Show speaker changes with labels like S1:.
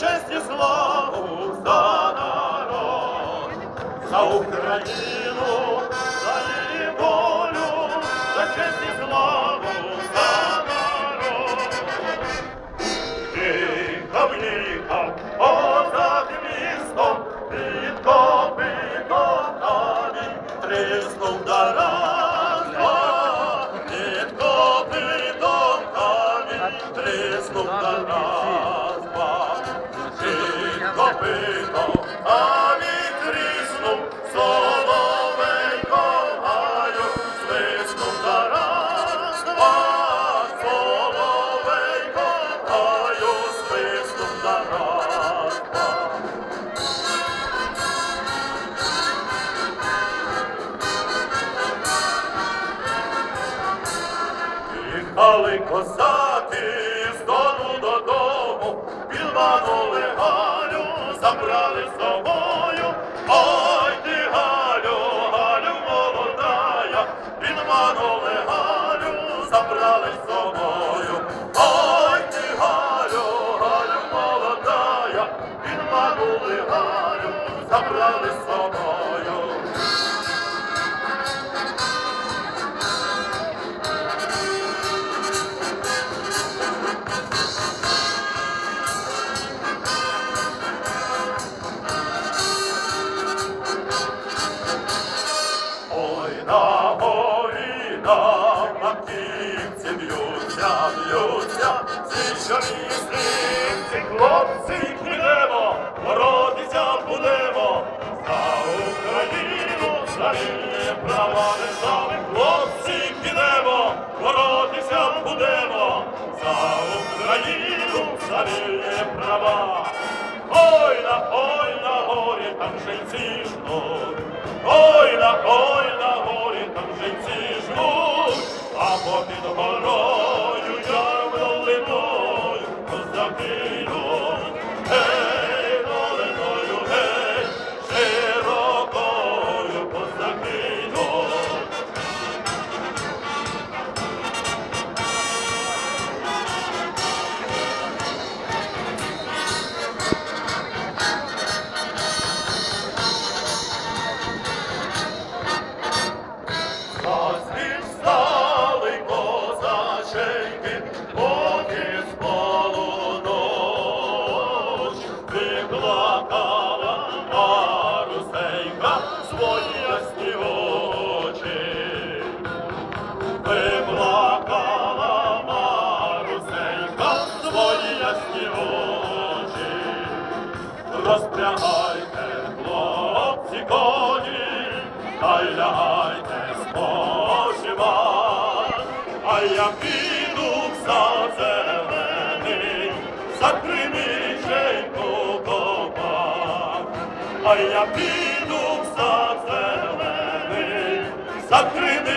S1: честь і славу за народ, за Україну, за її волю, за честь і славу за народ. Їхав, їхав, позад містом, під копитом камінь тріснув дараз, під копитом камінь тріснув дараз, Їхали козаки з дому додому, підманули підманули Галю, забрали з собою. Ой Галю, Галю молодая, підманули Галю, забрали з собою. Горі, на маківці б'ються, б'ються, ці чорні стрімці, хлопці, підемо, боротися будемо, за Україну, за вільні права держави, хлопці, підемо, боротися будемо, за Україну, за вільні права. Ой на, ой а попід поки з полуночі виплакала Марусенька свої ясні очі. Виплакала Марусенька свої ясні очі. Хлопці, коні, та лягайте спочивать, а я піду а я піду в зелений, за криміченьку